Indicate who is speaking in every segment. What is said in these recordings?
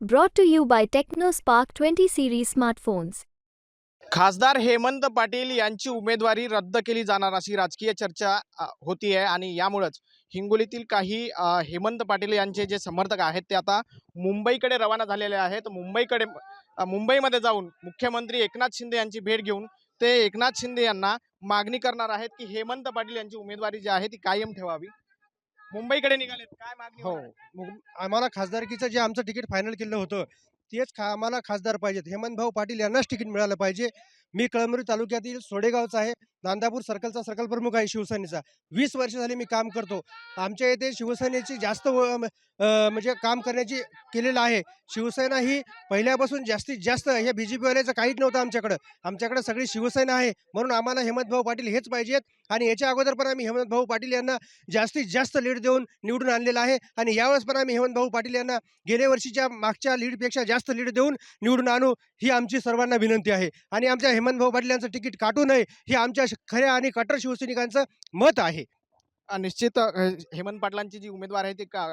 Speaker 1: Brought to you by by TechnoSpark 20 series smartphones.
Speaker 2: खासदार हेमंत पाटील यांची उमेदवारी रद्द केली जाणार अशी राजकीय चर्चा होती आहे आणि यामुळंच हिंगोलीतील काही हेमंत पाटील यांचे जे समर्थक आहेत ते आता मुंबईकडे रवाना झालेले आहेत मुंबईकडे मुंबईमध्ये जाऊन मुख्यमंत्री एकनाथ शिंदे यांची भेट घेऊन ते एकनाथ शिंदे यांना मागणी करणार आहेत की हेमंत पाटील यांची उमेदवारी जी आहे ती कायम ठेवावी मुंबईकडे निघालेत. काय मागणी
Speaker 3: हो.
Speaker 2: होणार? आहे?
Speaker 3: मग आम्हाला खासदारकीचं जे आमचं तिकीट फायनल केलं होतं तेच खा आम्हाला खासदार पाहिजेत. हेमंत भाऊ पाटील यांनाच तिकीट मिळालं पाहिजे. मी कळमनुरी तालुक्यातील सोडेगावचा आहे. नांदापूर सर्कलचा सर्कल प्रमुख आहे शिवसेनेचा. वीस वर्ष झाली मी काम करतो. आमच्या येथे शिवसेनेची जास्त व- म्हणजे काम करण्याची केलेलं आहे. शिवसेना ही पहिल्यापासून जास्तीत जास्त हे बी जे पीवाल्याचं काहीच नव्हतं आमच्याकडं. आमच्याकडे सगळी शिवसेना आहे. म्हणून आम्हाला हेमंतभाऊ पाटील हेच पाहिजेत. आणि याच्या अगोदर पण आम्ही हेमंतभाऊ पाटील यांना जास्तीत जास्त लीड देऊन निवडून आणलेलं आहे. आणि यावेळेस पण आम्ही हेमंत भाऊ पाटील यांना गेल्या वर्षीच्या मागच्या लीडपेक्षा जास्त लीड देऊन निवडून आणू ही आमची सर्वांना विनंती आहे. आणि आमच्या हेमंत भाऊ पाटील यांचं तिकीट काटू नये हे आमच्या खऱ्या आणि कट्टर शिवसैनिकांचं मत आहे.
Speaker 2: निश्चित हेमंत पाटलांची जी उमेदवार आहे ती का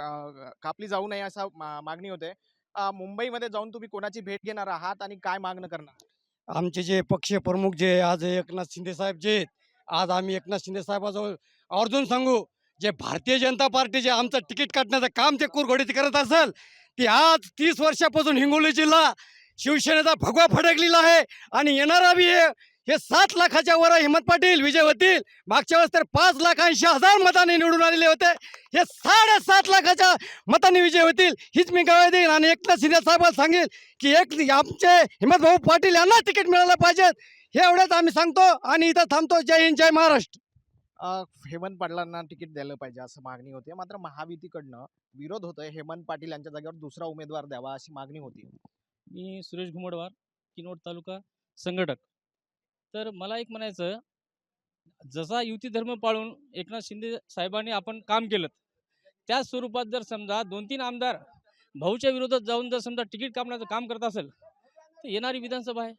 Speaker 2: कापली जाऊ नये असा मागणी होते. मुंबईमध्ये जाऊन तुम्ही कोणाची भेट घेणार आहात आणि काय मागणं करणार?
Speaker 4: आमचे जे पक्ष प्रमुख जे आज एकनाथ शिंदे साहेब जे आज आम्ही एकनाथ शिंदे साहेबाजवळ आवर्जून सांगू जे भारतीय जनता पार्टी जे आमचं तिकीट काढण्याचं काम ते कुरघोडीत करत असेल ते आज तीस वर्षापासून हिंगोली जिल्हा शिवसेनेचा भगवा फडकलेला आहे आणि येणारा बी हे हे सात लाखाच्या वर हिमत पाटील विजय होतील. मागच्या वेळेस तर पाच लाख ऐंशी हजार मतांनी निवडून आलेले होते. हे साडेसात लाखाच्या मतांनी विजय होतील हीच मी गवाही देईन. आणि एकनाथ शिंदे साहेबांना सांगेल की एक आमचे हिम्मत भाऊ पाटील यांना तिकीट मिळालं पाहिजेत हे एवढंच आम्ही सांगतो आणि इथं थांबतो. जय हिंद जय महाराष्ट्र.
Speaker 2: हेमंत पाटलांना तिकीट द्यायला पाहिजे असं मागणी होते. मात्र महायुतीकडनं विरोध होतोय. हेमंत पाटील यांच्या जागेवर दुसरा उमेदवार द्यावा अशी मागणी होती.
Speaker 5: मी सुरेश घुमडवार किनवट तालुका संघटक. तर मला एक म्हणायचं जसा युती धर्म पाळून एकनाथ शिंदे साहेबांनी आपण काम केलं त्याच स्वरूपात जर समजा दोन तीन आमदार भाऊच्या विरोधात जाऊन जर समजा तिकीट कापण्याचं काम करत असेल तर येणारी विधानसभा आहे.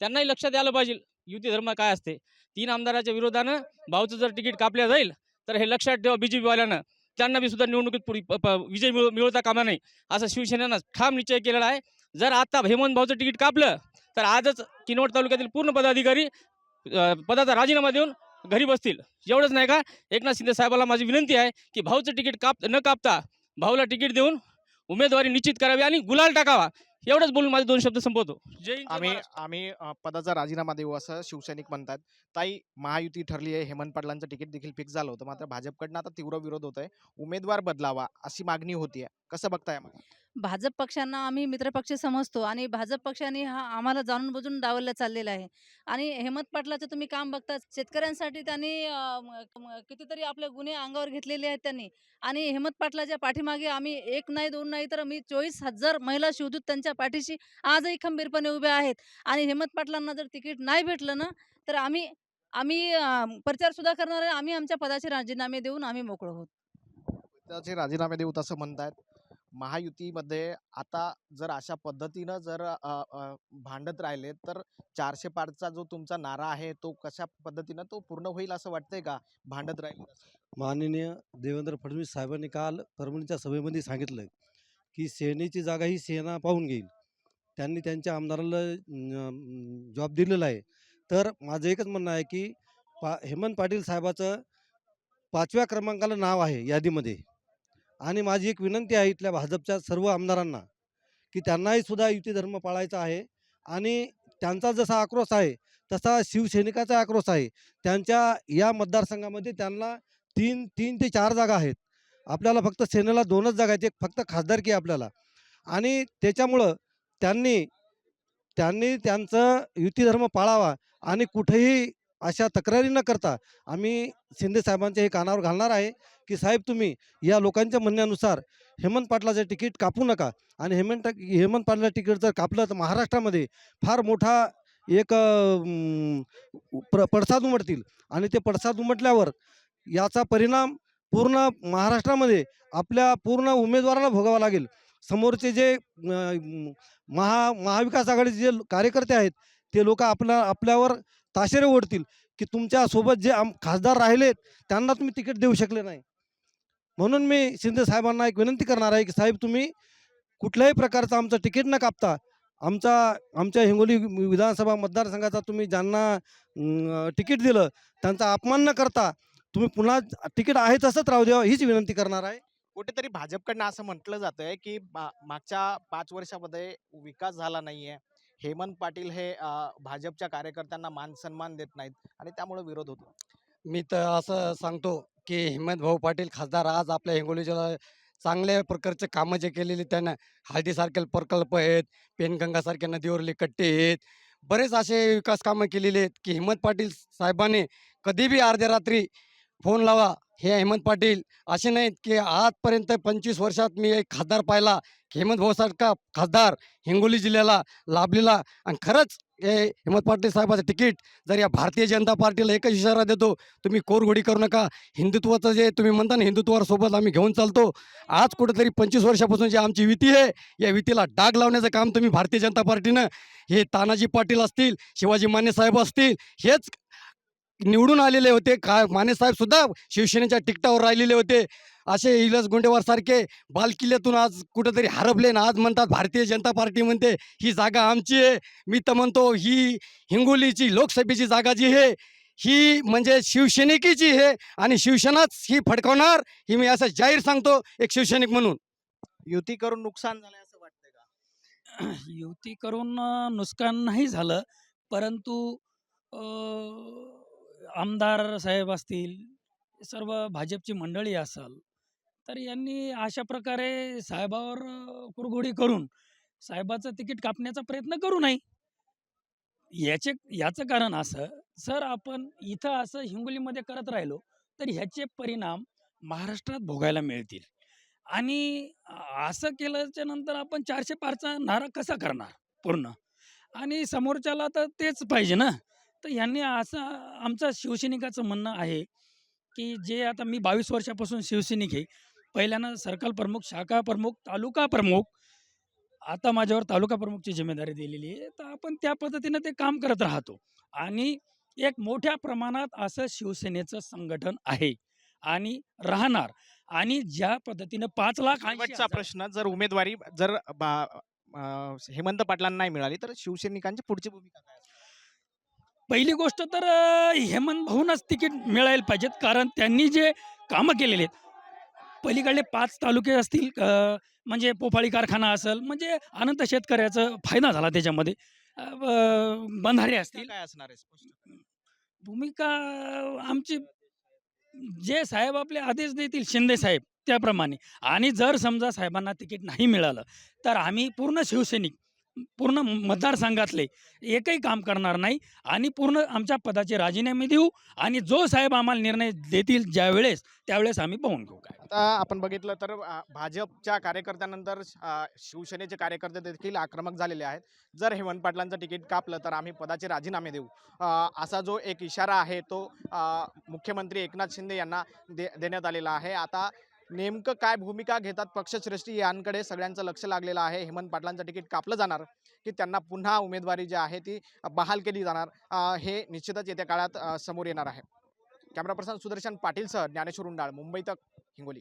Speaker 5: त्यांनाही लक्षात यायला पाहिजे युती धर्म काय असते. तीन आमदाराच्या विरोधानं भाऊचं जर तिकीट कापल्या जाईल तर हे लक्षात ठेवा बी जे पीवाल्यानं त्यांना बी सुद्धा निवडणुकीत पुढे प- विजय मिळव मिळवता कामा नाही असं शिवसेनेनं ठाम निश्चय केलेला आहे. जर आता हेमंत भाऊचं तिकीट कापलं तर आजच किनवट तालुक्यातील पूर्ण पदाधिकारी पदाचा राजीनामा देऊन घरी बसतील. एवढंच नाही का? एकनाथ शिंदे साहेबाला माझी विनंती आहे की भाऊचं तिकीट काप न कापता भाऊला तिकीट देऊन उमेदवारी निश्चित करावी आणि गुलाल टाकावा. एवढंच बोलून माझे दोन शब्द संपवतो. जय जय
Speaker 2: आम्ही. आम्ही पदाचा राजीनामा देऊ असं शिवसैनिक म्हणतात. ताई महायुती ठरली आहे. हेमंत पाटलांचं तिकीट देखील फिक्स झालं होतं. मात्र भाजपकडनं आता तीव्र विरोध होत आहे उमेदवार बदलावा अशी मागणी होतीये. कसं बघताय मग?
Speaker 6: भाजप पक्षांना आम्ही मित्रपक्ष समजतो आणि भाजप पक्षाने हा आम्हाला जाणून बुजून डावलला चाललेला आहे. आणि हेमंत पाटलाचं तुम्ही काम बघता शेतकऱ्यांसाठी त्यांनी अं, कितीतरी आपले गुन्हे अंगावर घेतलेले आहेत त्यांनी. आणि हेमंत पाटलाच्या पाठीमागे आम्ही एक नाही दोन नाही तर मी चोवीस हजार महिला शिवदूत त्यांच्या पाठीशी आजही खंबीरपणे उभे आहेत. आणि हेमंत पाटलांना जर तिकीट नाही भेटलं ना तर आम्ही आम्ही अं, प्रचार सुद्धा करणार आहे. आम्ही आमच्या पदाचे राजीनामे देऊन आम्ही मोकळो आहोत
Speaker 2: त्याचे राजीनामे देऊत असं म्हणतायत. महायुतीमध्ये आता जर अशा पद्धतीनं जर भांडत राहिले तर चारशे पाचचा जो तुमचा नारा आहे तो कशा पद्धतीनं तो पूर्ण होईल असं वाटतंय का? भांडत राहील
Speaker 7: माननीय देवेंद्र फडणवीस साहेबांनी काल परभणीच्या सभेमध्ये सांगितलं की सेनेची जागा ही सेना पाहून घेईल. त्यांनी त्यांच्या आमदाराला जॉब दिलेला आहे. तर माझं एकच म्हणणं आहे की पा हेमंत पाटील साहेबाचं पाचव्या क्रमांकाला नाव आहे यादीमध्ये. आणि माझी एक विनंती आहे इथल्या भाजपच्या सर्व आमदारांना की त्यांनाही सुद्धा युती धर्म पाळायचा आहे आणि त्यांचा जसा आक्रोश आहे तसा शिवसैनिकाचा आक्रोश आहे. त्यांच्या या मतदारसंघामध्ये त्यांना तीन तीन ते चार जागा आहेत. आपल्याला फक्त सेनेला दोनच जागा आहेत एक फक्त खासदारकी आहे आपल्याला. आणि त्याच्यामुळं त्यांनी त्यांनी त्यांचं युतीधर्म पाळावा आणि कुठेही अशा तक्रारी न करता आम्ही शिंदे साहेबांच्या हे कानावर घालणार आहे. की साहेब तुम्ही या लोकांच्या म्हणण्यानुसार हेमंत पाटलाचं तिकीट कापू नका. आणि हेमंत हेमंत पाटला तिकीट जर कापलं तर महाराष्ट्रामध्ये फार मोठा एक प्र पडसाद उमटतील. आणि ते पडसाद उमटल्यावर याचा परिणाम पूर्ण महाराष्ट्रामध्ये आपल्या पूर्ण उमेदवाराला भोगावा लागेल. समोरचे जे महा महाविकास आघाडीचे जे कार्यकर्ते आहेत ते लोक आपल्या आपल्यावर ताशेरे ओढतील की तुमच्यासोबत जे आम खासदार राहिलेत त्यांना तुम्ही तिकीट देऊ शकले नाही. म्हणून मी शिंदे साहेबांना एक विनंती करणार आहे की साहेब तुम्ही कुठल्याही प्रकारचं आमचं तिकीट न कापता आमचा आमच्या हिंगोली विधानसभा मतदारसंघाचा तुम्ही ज्यांना तिकीट दिलं त्यांचा अपमान न करता तुम्ही पुन्हा तिकीट आहे तसंच राहू द्यावं हीच विनंती करणार आहे.
Speaker 2: कुठेतरी भाजपकडनं असं म्हटलं जातंय की मा- मागच्या पाच वर्षामध्ये विकास झाला नाहीये. हेमंत पाटील हे भाजपच्या कार्यकर्त्यांना मान सन्मान देत नाहीत आणि त्यामुळे विरोध होतो
Speaker 4: मी तर असं सांगतो की हिमंत भाऊ पाटील खासदार आज आपल्या हिंगोली जिल्ह्यात चांगल्या प्रकारचे कामं जे केलेले त्यांना हळदीसारखे प्रकल्प आहेत पेनगंगासारख्या नदीवरले कट्टे आहेत. बरेच असे विकास कामं केलेले आहेत की हिमंत पाटील साहेबांनी कधीबी अर्ध्या रात्री फोन लावा हे हेमंत पाटील असे नाहीत की आजपर्यंत पंचवीस वर्षात मी एक खासदार पाहिला की हेमंत भाऊसारखा खासदार हिंगोली जिल्ह्याला लाभलेला आणि खरंच हे हेमंत पाटील साहेबाचं तिकीट जर या भारतीय जनता पार्टीला एकच इशारा देतो तुम्ही कोरघोडी करू नका. हिंदुत्वाचं जे तुम्ही म्हणता ना हिंदुत्वावर सोबत आम्ही घेऊन चालतो. आज कुठेतरी पंचवीस वर्षापासून जी आमची युती आहे या युतीला डाग लावण्याचं काम तुम्ही भारतीय जनता पार्टीनं हे तानाजी पाटील असतील शिवाजी माने साहेब असतील हेच निवडून आलेले होते. का माने साहेब सुद्धा शिवसेनेच्या तिकटावर राहिलेले होते. असे इलस गुंडेवार सारखे बालकिल्ल्यातून आज कुठेतरी हरपले ना आज म्हणतात भारतीय जनता पार्टी म्हणते ही जागा आमची आहे. मी तर म्हणतो ही हिंगोलीची लोकसभेची जागा जी आहे ही म्हणजे शिवसैनिकीची आहे आणि शिवसेनाच ही फडकवणार ही मी असं जाहीर सांगतो एक शिवसैनिक म्हणून.
Speaker 2: युती करून नुकसान झालंय असं वाटतंय का?
Speaker 8: युती करून नुकसान नाही झालं परंतु आमदार साहेब असतील सर्व भाजपची मंडळी असाल तर यांनी अशा प्रकारे साहेबावर कुरघोडी करून साहेबाचं तिकीट कापण्याचा प्रयत्न करू नये. याचे याचं कारण असं जर आपण इथं असं हिंगोलीमध्ये करत राहिलो तर ह्याचे परिणाम महाराष्ट्रात भोगायला मिळतील. आणि असं केल्याच्यानंतर आपण चारशे पारचा नारा कसा करणार? पूर्ण. आणि समोरच्याला तर तेच पाहिजे ना? तर ह्यांनी असं आमचं शिवसैनिकाचं म्हणणं आहे की जे आता मी बावीस वर्षापासून शिवसैनिक आहे. पहिल्यानं सर्कल प्रमुख शाखा प्रमुख तालुका प्रमुख आता माझ्यावर तालुका प्रमुखची जिम्मेदारी दिलेली आहे. तर आपण त्या पद्धतीनं ते काम करत राहतो. आणि एक मोठ्या प्रमाणात असं शिवसेनेचं संघटन आहे. आणि राहणार. आणि ज्या पद्धतीनं पाच लाख
Speaker 2: प्रश्न जर उमेदवारी जर हेमंत पाटलांना नाही मिळाली तर शिवसैनिकांची पुढची भूमिका?
Speaker 8: पहिली गोष्ट तर हेमंत भाऊनच तिकीट मिळायला पाहिजेत कारण त्यांनी जे कामं केलेले आहेत पलीकडले पाच तालुके असतील म्हणजे पोफाळी कारखाना असेल म्हणजे अनंत शेतकऱ्याचा फायदा झाला त्याच्यामध्ये. बंधारे असतील.
Speaker 2: काय असणार आहे?
Speaker 8: भूमिका आमची जे साहेब आपले आदेश देतील शिंदे साहेब त्याप्रमाणे. आणि जर समजा साहेबांना तिकीट नाही मिळालं तर आम्ही पूर्ण शिवसैनिक पूर्ण मतदारसंघातले एकही काम करणार नाही आणि पूर्ण आमच्या पदाचे राजीनामे देऊ आणि जो साहेब आम्हाला निर्णय देतील ज्यावेळेस त्यावेळेस आम्ही पाहून घेऊ काय.
Speaker 2: आता आपण बघितलं तर भाजपच्या कार्यकर्त्यानंतर शिवसेनेचे कार्यकर्ते देखील आक्रमक झालेले आहेत. जर हेमंत पाटलांचं तिकीट कापलं तर आम्ही पदाचे राजीनामे देऊ. असा जो एक इशारा आहे तो मुख्यमंत्री एकनाथ शिंदे यांना दे देण्यात आलेला आहे. आता नेमकं काय भूमिका घेतात पक्षश्रेष्ठी यांकडे सगळ्यांचं लक्ष लागलेलं आहे. हेमंत पाटलांचं तिकीट कापलं जाणार की त्यांना पुन्हा उमेदवारी जी आहे ती बहाल केली जाणार हे निश्चितच येत्या काळात समोर येणार आहे. कॅमेरा पर्सन सुदर्शन पाटीलसह ज्ञानेश्वर उंडाळ मुंबई तक हिंगोली.